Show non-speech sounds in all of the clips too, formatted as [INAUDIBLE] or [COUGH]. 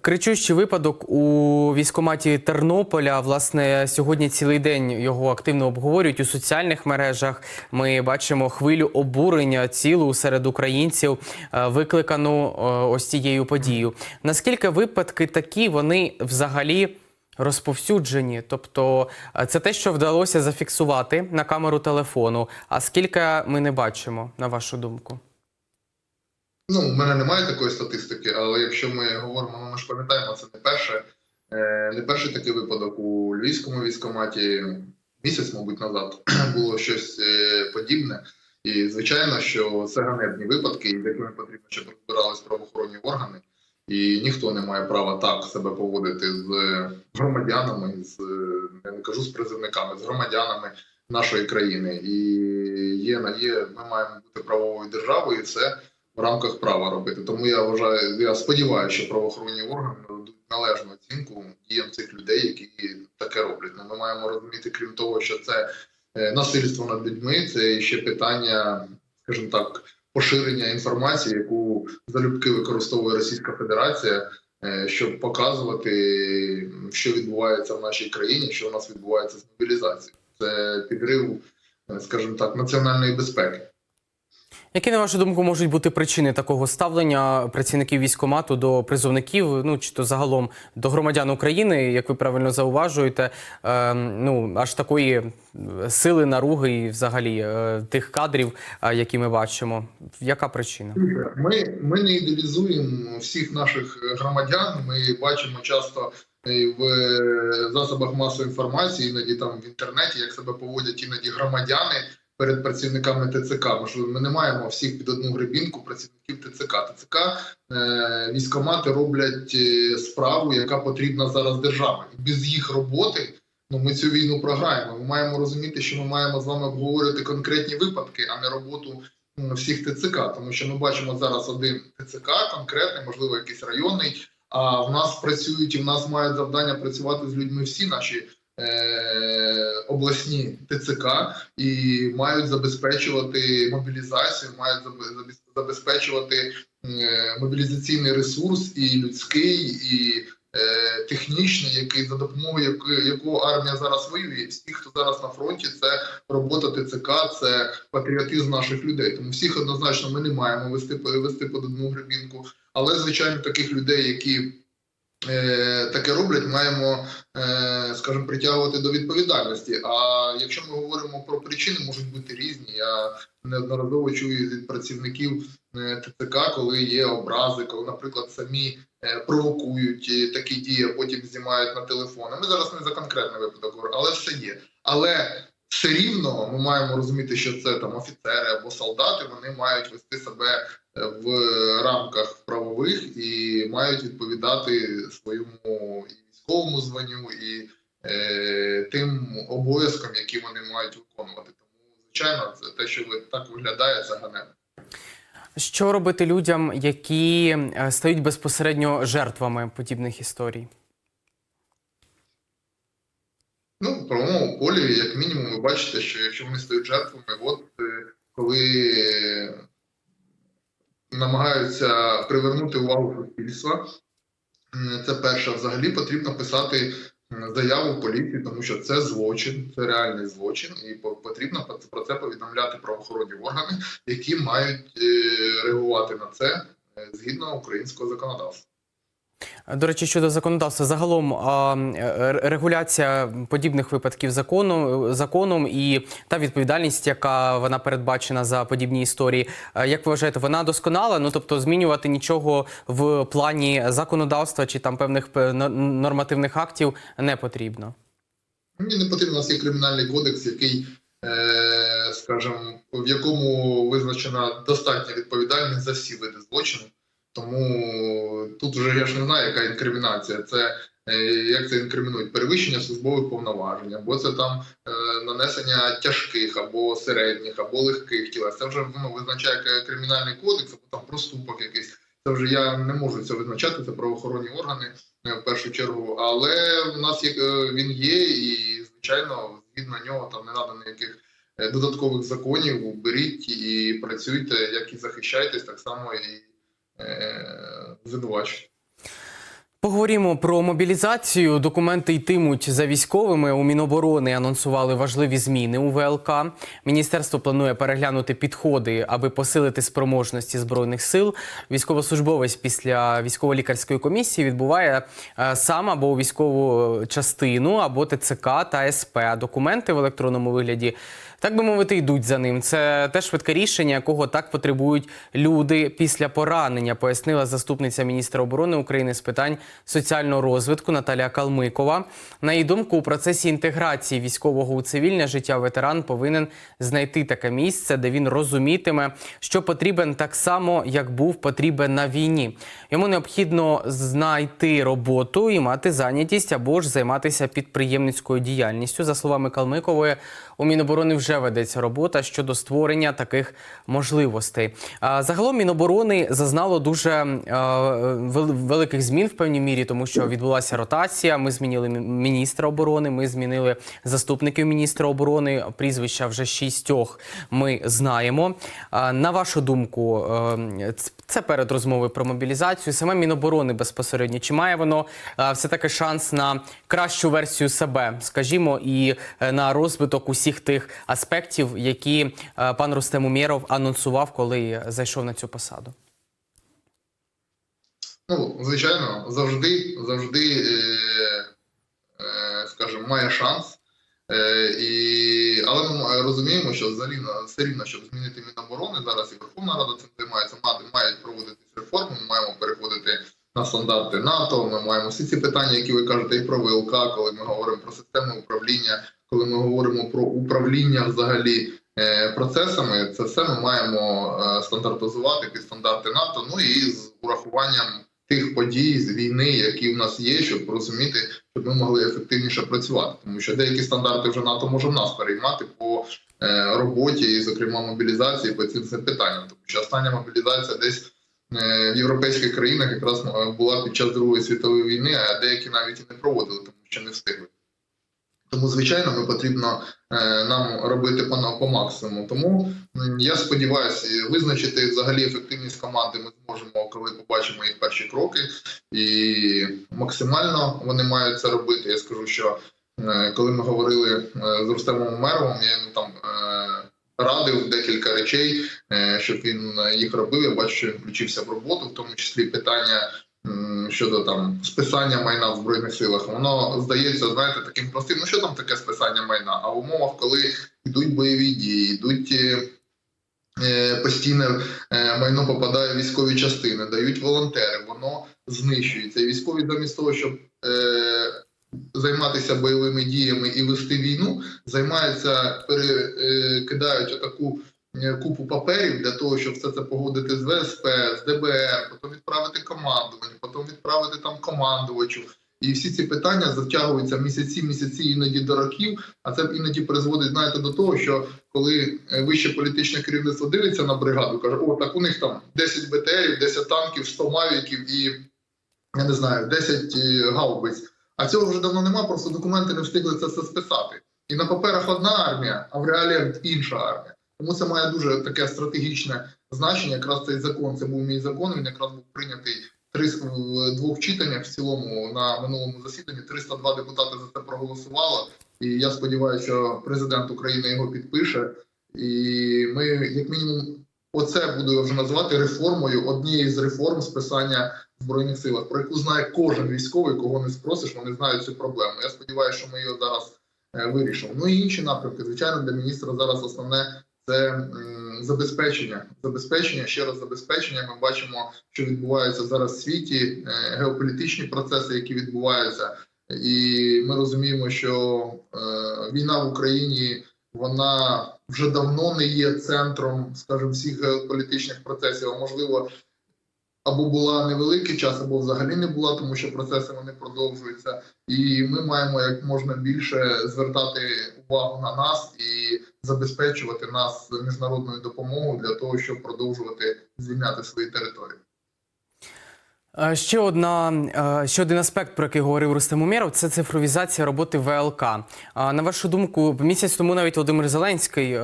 Кричущий випадок у військкоматі Тернополя. Власне, сьогодні цілий день його активно обговорюють у соціальних мережах. Ми бачимо хвилю обурення цілу серед українців, е, викликану е, ось цією подією. Наскільки випадки такі вони взагалі розповсюджені? Тобто, е, це те, що вдалося зафіксувати на камеру телефону. А скільки ми не бачимо, на вашу думку? Ну, у мене немає такої статистики, але якщо ми говоримо, ну ми ж пам'ятаємо, це не перше, е, не перший такий випадок у львівському військкоматі місяць, мабуть, назад [CLEARS THROAT] було щось е, подібне. І звичайно, що це ганебні випадки, з якими потрібно, щоб розбирались правоохоронні органи. І ніхто не має права так себе поводити з громадянами, з я не кажу з призивниками, з громадянами нашої країни. І є, є ми маємо бути правовою державою, і це в рамках права робити. Тому я вважаю, я сподіваюся, що правоохоронні органи дадуть належну оцінку діям цих людей, які таке роблять. Ну, ми маємо розуміти, крім того, що це е, насильство над людьми, це ще питання, скажімо так, поширення інформації, яку залюбки використовує Російська Федерація. е, Щоб показувати, що відбувається в нашій країні, що у нас відбувається з мобілізацією, це підрив, е, скажімо так, національної безпеки. Які, на вашу думку, можуть бути причини такого ставлення працівників військкомату до призовників, ну чи то загалом до громадян України, як ви правильно зауважуєте, е, ну аж такої сили наруги і взагалі е, тих кадрів, е, які ми бачимо? Яка причина? Ми, ми не ідеалізуємо всіх наших громадян. Ми бачимо часто в е, засобах масової інформації, іноді там в інтернеті, як себе поводять іноді громадяни перед працівниками ТЦК. Ж ми не маємо всіх під одну гребінку працівників ТЦК. ТЦК е, військомати роблять е, справу, яка потрібна зараз державі. Без їх роботи. Ну, ми цю війну програємо. Ми маємо розуміти, що ми маємо з вами обговорювати конкретні випадки, а не роботу всіх ТЦК. Тому що ми бачимо зараз один ТЦК конкретний, можливо, якийсь районний. А в нас працюють і в нас мають завдання працювати з людьми всі наші обласні ТЦК і мають забезпечувати мобілізацію, мають забезпечувати е, мобілізаційний ресурс і людський, і е, технічний, який за допомогою якого армія зараз воює. Всі, хто зараз на фронті, це робота ТЦК, це патріотизм наших людей. Тому всіх однозначно ми не маємо вести вести під одну гребінку. Але звичайно, таких людей, які е, таке роблять, маємо, е, скажімо, притягувати до відповідальності. А якщо ми говоримо про причини, можуть бути різні. Я неодноразово чую від працівників е, ТЦК, коли є образи, коли, наприклад, самі е, провокують е, такі дії, а потім знімають на телефони. Ми зараз не за конкретний випадок але все є. Але все рівно ми маємо розуміти, що це там офіцери або солдати, вони мають вести себе е, в рамках правових і мають відповідати своєму і військовому званню і е, тим обов'язкам, які вони мають виконувати. Тому, звичайно, це те, що ви так виглядає, це ганебно. Що робити людям, які е, стають безпосередньо жертвами подібних історій? Ну, в правовому полі, як мінімум, ви бачите, що якщо вони стають жертвами, от е, коли е, намагаються привернути увагу суспільства, це перше, взагалі потрібно писати заяву в поліції, тому що це злочин, це реальний злочин, і потрібно про це- повідомляти правоохоронні органи, які мають е, реагувати на це е, згідно українського законодавства. До речі, щодо законодавства, загалом е, регуляція подібних випадків законом, законом і та відповідальність, яка вона передбачена за подібні історії. Як ви вважаєте, вона досконала? Ну тобто змінювати нічого в плані законодавства чи там певних нормативних актів не потрібно. Мені не потрібно у кримінальний кодекс, який, е, скажімо, в якому визначена достатня відповідальність за всі види злочину. Тому тут вже я ж не знаю, яка інкримінація. Це е, як це інкримінують перевищення службових повноважень, або це там е, нанесення тяжких або середніх, або легких тілес. Це вже ну, визначає кримінальний кодекс, або там проступок якийсь. Це вже я не можу це визначати. Це правоохоронні органи е, в першу чергу. Але в нас є він є, і звичайно, згідно нього там не треба ніяких додаткових законів. Беріть і працюйте, як і захищайтесь, так само і е. Поговоримо про мобілізацію. Документи йтимуть за військовими. У Міноборони анонсували важливі зміни у ВЛК. Міністерство планує переглянути підходи, аби посилити спроможності збройних сил. Військовослужбовець після військово-лікарської комісії відбуває е, сам або у військову частину, або ТЦК та СП. Документи в електронному вигляді. Так би мовити, йдуть за ним. Це те швидке рішення, якого так потребують люди після поранення, пояснила заступниця міністра оборони України з питань соціального розвитку Наталія Калмикова. На її думку, у процесі інтеграції військового у цивільне життя ветеран повинен знайти таке місце, де він розумітиме, що потрібен так само, як був потрібен на війні. Йому необхідно знайти роботу і мати зайнятість або ж займатися підприємницькою діяльністю. За словами Калмикової, у Міноборони вже ведеться робота щодо створення таких можливостей. Загалом Міноборони зазнало дуже великих змін в певній мірі, тому що відбулася ротація. Ми змінили міністра оборони, ми змінили заступників міністра оборони. Прізвища вже шістьох ми знаємо. На вашу думку, е, це перед розмовою про мобілізацію. Саме Міноборони безпосередньо. Чи має воно е, все таки шанс на кращу версію себе, скажімо, і е, на розвиток усіх тих аспектів, які е, пан Рустем Умєров анонсував, коли зайшов на цю посаду? Ну, звичайно, завжди, завжди, е, е, скажімо, має шанс. Е, і, але ми розуміємо, що взагалі все рівно, щоб змінити Міноборони, зараз і Верховна Рада цим займається, мають проводитись реформи, ми маємо переходити на стандарти НАТО, ми маємо всі ці питання, які ви кажете, і про ВЛК, коли ми говоримо про системи управління, коли ми говоримо про управління взагалі е, процесами, це все ми маємо е, стандартизувати під стандарти НАТО, ну і з урахуванням тих подій з війни, які в нас є, щоб розуміти, щоб ми могли ефективніше працювати, тому що деякі стандарти вже НАТО може в нас переймати по е, роботі, і, зокрема, мобілізації по цим питанням, тому що остання мобілізація десь в європейських країнах якраз е, була під час Другої світової війни, а деякі навіть і не проводили, тому що не встигли. Тому, звичайно, ми потрібно е, нам робити по, максимуму. Тому я сподіваюся, визначити взагалі ефективність команди ми зможемо, коли побачимо їх перші кроки, і максимально вони мають це робити. Я скажу, що е, коли ми говорили е, з Рустемом Умеровим, я йому там е, радив декілька речей, е, щоб він е, їх робив. Я бачу, що він включився в роботу, в тому числі питання щодо там списання майна в збройних силах. Воно здається, знаєте, таким простим. Ну що там таке списання майна? А в умовах, коли йдуть бойові дії, йдуть. е, Постійне майно попадає в військові частини, дають волонтери, воно знищується. І військові замість того, щоб займатися бойовими діями і вести війну, займаються, перекидають отаку е, купу паперів для того, щоб все це погодити з ВСП, з ДБР, потім відправити командуванню, потім відправити там командувачу. І всі ці питання затягуються місяці, місяці, іноді до років. А це іноді призводить, знаєте, до того, що коли е, вище політичне керівництво дивиться на бригаду, каже: о, так у них там 10 БТРів, 10 танків, 100 мавіків і я не знаю, 10 е, гаубиць. А цього вже давно нема, просто документи не встигли це все списати. І на паперах одна армія, а в реаліях інша армія. Тому це має дуже таке стратегічне значення. Якраз цей закон, це був мій закон. Він якраз був прийнятий три в двох читаннях в цілому на минулому засіданні. 302 депутати за це проголосувало. І я сподіваюся, що президент України його підпише. І ми, як мінімум, оце буду вже називати реформою однієї з реформ списання збройних силах, про яку знає кожен військовий, кого не спросиш, вони знають цю проблему. Я сподіваюся, що ми її зараз е, вирішимо. Ну і інші напрямки. Звичайно, для міністра зараз основне це забезпечення. Забезпечення, ще раз забезпечення. Ми бачимо, що відбувається зараз в світі, е, геополітичні процеси, які відбуваються, і ми розуміємо, що е, війна в Україні вона вже давно не є центром, скажімо, всіх геополітичних процесів. А можливо, або була невеликий час, або взагалі не була, тому що процеси вони продовжуються, і ми маємо як можна більше звертати увагу на нас і забезпечувати нас міжнародною допомогою для того, щоб продовжувати звільняти свої території. Е, Ще одна е, ще один аспект, про який говорив Рустем Умєров, це цифровізація роботи ВЛК. На вашу думку, місяць тому навіть Володимир Зеленський е,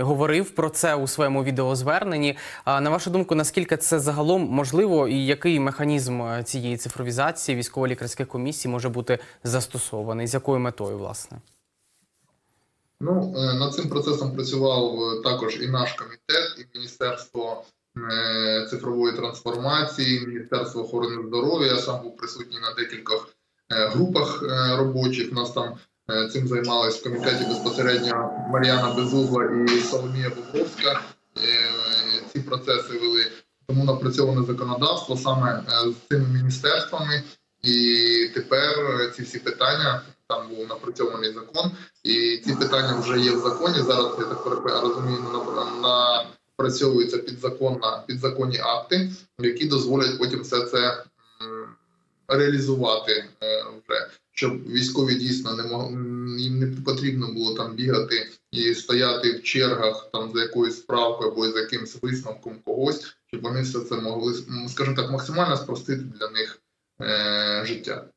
говорив про це у своєму відеозверненні. На вашу думку, наскільки це загалом можливо, і який механізм е, цієї цифровізації військово-лікарських комісій може бути застосований? З якою метою, власне? Ну, е, над цим процесом працював е, також і наш комітет, і Міністерство е, цифрової трансформації, Міністерство охорони здоров'я. Я сам був присутній на декількох е, групах е, робочих. Нас там е, цим займалась в комітеті безпосередньо Мар'яна Безугла і Соломія Бобровська. Е, Ці процеси вели. Тому напрацьоване законодавство саме е, з цими міністерствами. І тепер е, ці всі питання там був напрацьований закон. І ці питання вже є в законі. Зараз я так розумію, на- напрацьовуються підзаконна підзаконні акти, які дозволять потім все це реалізувати е, вже, щоб військові дійсно не мог їм не потрібно було там бігати і стояти в чергах там за якоюсь справкою або за якимсь висновком когось, щоб вони все це могли, скажімо так, максимально спростити для них е, життя.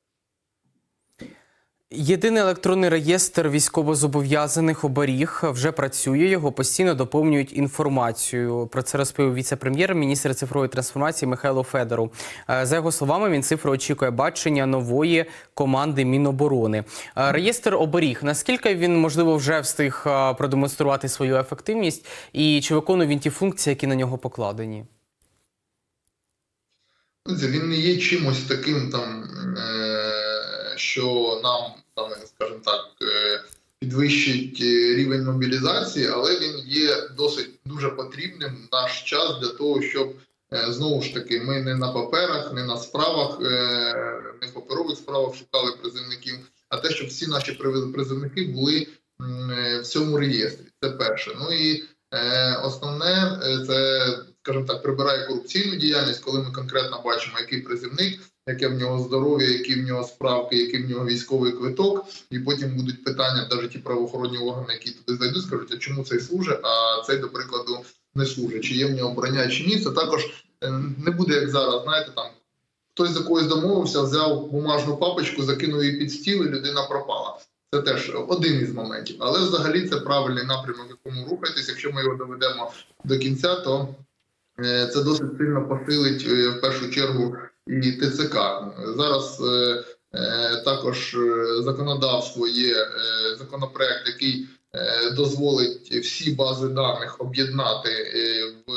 Єдиний електронний реєстр військовозобов'язаних оберіг вже працює. Його постійно доповнюють інформацію. Про це розповів віце-прем'єр, міністр цифрової трансформації Михайло Федоров. Е, За його словами, він Мінцифра очікує бачення нової команди Міноборони. Е, Реєстр оберіг. Наскільки він можливо вже встиг е, продемонструвати свою ефективність, і чи виконує він ті функції, які на нього покладені? Він не є чимось таким там, е, що нам, скажімо так, е, підвищить е, рівень мобілізації, але він є досить дуже потрібним в наш час для того, щоб е, знову ж таки ми не на паперах, не на справах, не в паперових справах шукали призивників, а те, щоб всі наші призивники були в цьому реєстрі. Це перше. Ну і основне це скажімо так, прибирає корупційну діяльність, коли ми конкретно бачимо, який призивник, яке в нього здоров'я, які в нього справки, який в нього військовий квиток, і потім будуть питання, навіть ті правоохоронні органи, які туди зайдуть, скажуть, а чому цей служить, а цей, до прикладу, не служить, чи є в нього броня, чи ні. Це також е, не буде як зараз, знаєте, там хтось за когось домовився, взяв бумажну папочку, закинув її під стіл, і людина пропала. Це теж один із моментів. Але взагалі це правильний напрямок, якому рухатись. Якщо ми його доведемо до кінця, то Е, це досить сильно посилить е, в першу чергу і ТЦК. Зараз е, е, також е, законодавство є е, законопроект, який е, дозволить всі бази даних об'єднати е, в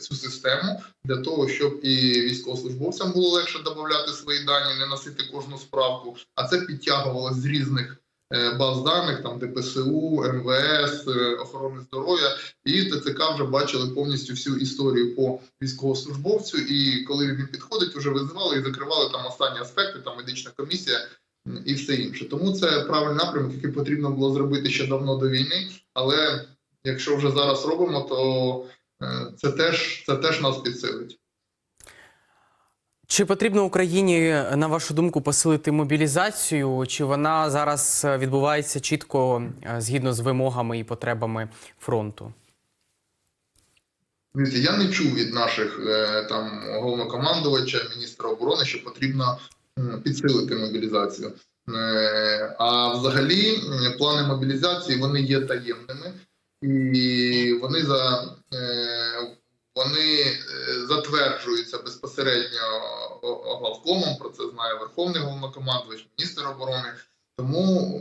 цю систему для того, щоб і військовослужбовцям було легше додати свої дані, не носити кожну справку, а це підтягувалося з різних. Е, Баз даних там ДПСУ, МВС, е, охорони здоров'я, і ТЦК вже бачили повністю всю історію по військовослужбовцю. І коли він підходить, вже визивали і закривали там останні аспекти, там медична комісія і все інше. Тому це правильний напрямок, який потрібно було зробити ще давно до війни. Але якщо вже зараз робимо, то е, це теж це теж нас підсилить. Чи потрібно Україні, на вашу думку, посилити мобілізацію? Чи вона зараз е, відбувається чітко е, згідно з вимогами і потребами фронту? Я не чув від наших е, там головнокомандувача, міністра оборони, що потрібно підсилити мобілізацію. А взагалі плани мобілізації вони є таємними і вони за вони е, затверджуються безпосередньо главкомом. Про це знає Верховний головнокомандувач, міністр оборони. Тому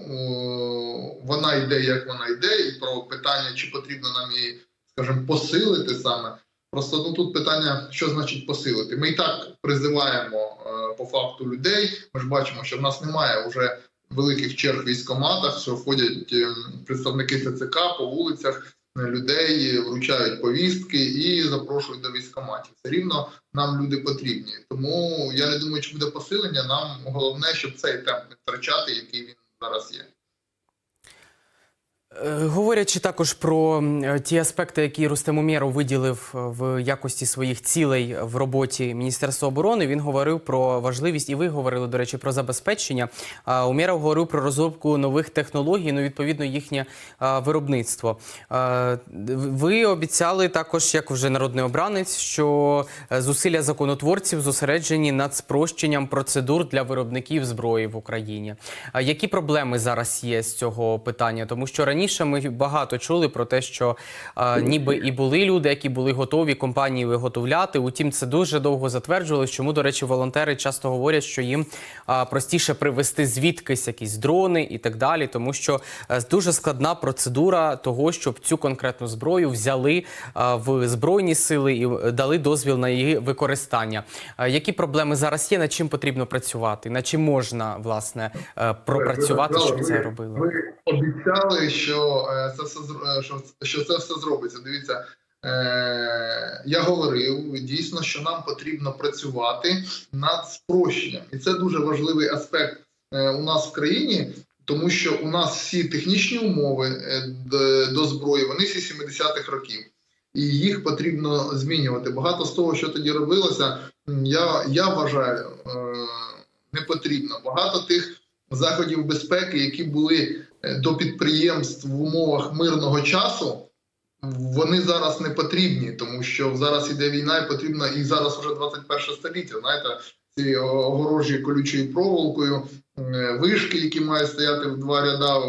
вона йде, як вона йде, і про питання, чи потрібно нам її скажімо, посилити саме. Просто ну тут питання, що значить посилити. Ми і так призиваємо е, по факту людей. Ми ж бачимо, що в нас немає вже великих черг військоматах, що ходять е, представники ТЦК по вулицях людей, вручають повістки і запрошують до військоматів. Все рівно нам люди потрібні. Тому я не думаю, чи буде посилення. Нам головне, щоб цей темп не втрачати, який він зараз є. Е, Говорячи також про е, ті аспекти, які Рустем Умєров виділив е, в якості своїх цілей в роботі Міністерства оборони, він говорив про важливість, і ви говорили, до речі, про забезпечення. Умєров говорив про розробку нових технологій, ну відповідно їхнє виробництво. Ви обіцяли також, як вже народний обранець, що зусилля законотворців зосереджені над спрощенням процедур для виробників зброї в Україні. Які проблеми зараз є з цього питання? Тому що раніше ми багато чули про те, що а, ніби і були люди, які були готові компанії виготовляти. Утім, це дуже довго затверджувалось. Чому, до речі, волонтери часто говорять, що їм а, простіше привезти звідкись якісь дрони і так далі, тому що е, дуже складна процедура того, щоб цю конкретну зброю взяли а, в збройні сили і е, дали дозвіл на її використання. А, Які проблеми зараз є? Над чим потрібно працювати? Над чим можна власне е, пропрацювати, щоб це робили? Ви обіцяли, що е, це все е, що, що це все зробиться. Дивіться, е, я говорив дійсно, що нам потрібно працювати над спрощенням, і це дуже важливий аспект у нас в країні. Тому що у нас всі технічні умови до зброї, вони всі 70-х років, і їх потрібно змінювати. Багато з того, що тоді робилося, я, я вважаю, не потрібно. Багато тих заходів безпеки, які були до підприємств в умовах мирного часу, вони зараз не потрібні, тому що зараз іде війна, і потрібно і зараз вже 21 століття. Знаєте, ці огорожі колючою проволокою, е, вишки, які мають стояти в два ряда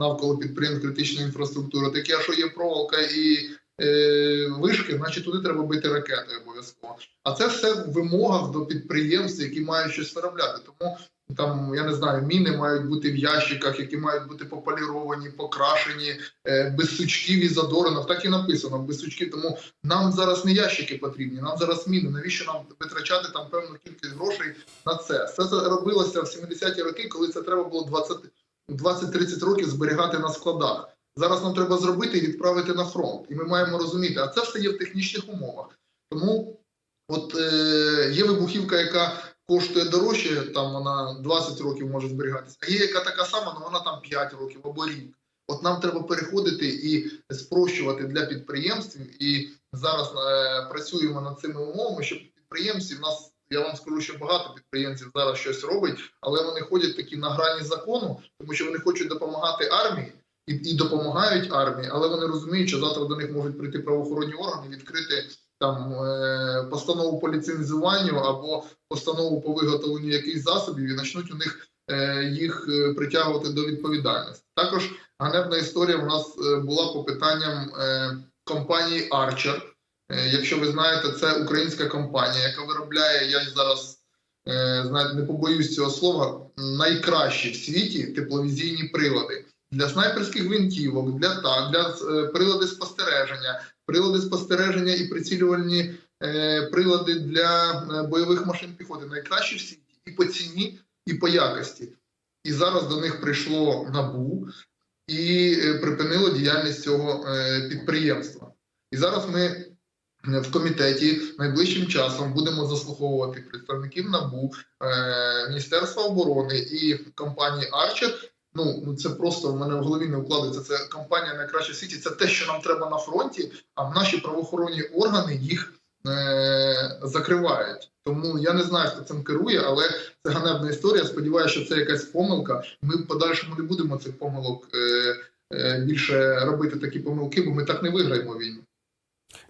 навколо підприємств критичної інфраструктури. Таке, що є проволока і е, вишки, значить туди треба бити ракети обов'язково. А це все в вимогах до підприємств, які мають щось виробляти. Тому там я не знаю, міни мають бути в ящиках, які мають бути пополіровані, покрашені, е, без сучків і задоринок. Так і написано, без сучків. Тому нам зараз не ящики потрібні, нам зараз міни. Навіщо нам витрачати там певну кількість грошей на це? Це робилося в 70-ті роки, коли це треба було 20 20-30 років зберігати на складах. Зараз нам треба зробити і відправити на фронт. І ми маємо розуміти, а це все є в технічних умовах. Тому от е, є вибухівка, яка коштує дорожче, там вона 20 років може зберігатися, а є яка така сама, але вона там 5 років або рік. От нам треба переходити і спрощувати для підприємств. І зараз е, працюємо над цими умовами, щоб підприємці в нас. Я вам скажу, що багато підприємців зараз щось робить, але вони ходять такі на грані закону, тому що вони хочуть допомагати армії і, і допомагають армії, але вони розуміють, що завтра до них можуть прийти правоохоронні органи, відкрити там е, постанову по ліцензуванню або постанову по виготовленню якихось засобів і почнуть у них е, їх е, притягувати до відповідальності. Також ганебна історія у нас була по питанням компанії Archer. Якщо ви знаєте, це українська компанія, яка виробляє, я зараз знаєте, не побоюсь цього слова, найкращі в світі тепловізійні прилади для снайперських гвинтівок, для так, для прилади спостереження, прилади спостереження і прицілювальні е, прилади для е, бойових машин піхоти. Найкращі в світі і по ціні, і по якості. І зараз до них прийшло набу і е, припинило діяльність цього е, підприємства. І зараз ми в комітеті найближчим часом будемо заслуховувати представників НАБУ, е, Міністерства оборони і компанії Арчер. Ну, ну це просто в мене в голові не вкладається. Це компанія найкраща в світі. Це те, що нам треба на фронті, а наші правоохоронні органи їх е- закривають. Тому я не знаю, хто цим керує, але це ганебна історія. Сподіваюся, що це якась помилка. Ми в подальшому не будемо цих помилок е- е- більше робити такі помилки, бо ми так не виграємо війну.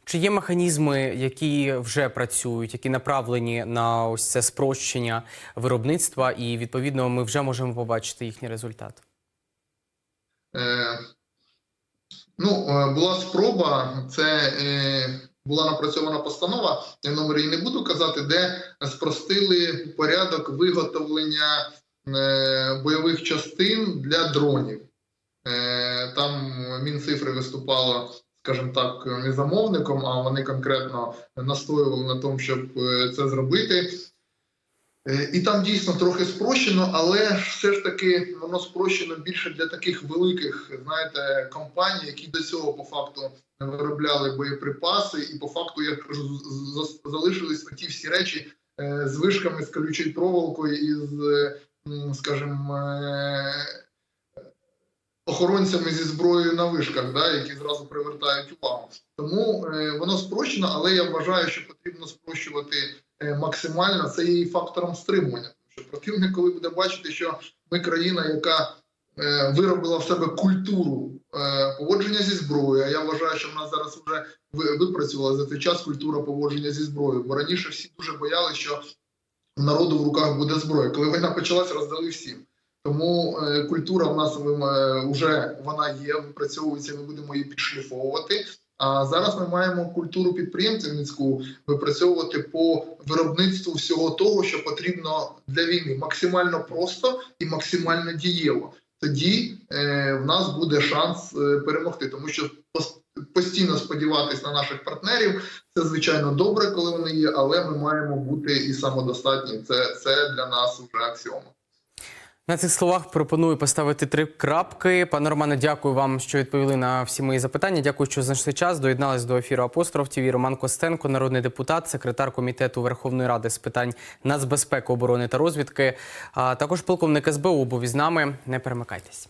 Чи є механізми, які вже працюють, які направлені на ось це спрощення виробництва, і відповідно ми вже можемо побачити їхній результат? Е, ну, е, була спроба, це е, була напрацьована постанова, я номер її не буду казати, де спростили порядок виготовлення е, бойових частин для дронів. Е, там Мінцифри виступало, скажімо так, не замовником, а вони конкретно настоювали на тому, щоб е, це зробити. Е, І там дійсно трохи спрощено, але все ж таки воно спрощено більше для таких великих, знаєте, компаній, які до цього по факту виробляли боєприпаси, і по факту, я кажу, залишились ті всі речі е, з вишками, з колючою проволокою і з, скажімо, охоронцями зі зброєю на вишках, да, які зразу привертають увагу. Тому е, воно спрощено, але я вважаю, що потрібно спрощувати е, максимально. Це є і фактором стримування. Тому що противник, коли буде бачити, що ми країна, яка е, виробила в себе культуру е, поводження зі зброєю. а Я вважаю, що в нас зараз вже випрацювала за цей час культура поводження зі зброєю. Бо раніше всі дуже боялися, що народу в руках буде зброя. Коли війна почалась, роздали всім. Тому е, культура в нас е, вже вона є, випрацьовується. Ми будемо її підшліфовувати. А зараз ми маємо культуру підприємницьку випрацьовувати по виробництву всього того, що потрібно для війни, максимально просто і максимально дієво. Тоді е, в нас буде шанс е, перемогти, тому що постійно сподіватись на наших партнерів це звичайно добре, коли вони є, але ми маємо бути і самодостатні. Це, це для нас вже аксіома. На цих словах пропоную поставити три крапки. Пане Романе, дякую вам, що відповіли на всі мої запитання. Дякую, що знайшли час. Доєдналась до ефіру Апостроф ТВ. Роман Костенко, народний депутат, секретар комітету Верховної Ради з питань нацбезпеки, оборони та розвідки. А також полковник СБУ був із нами. Не перемикайтесь.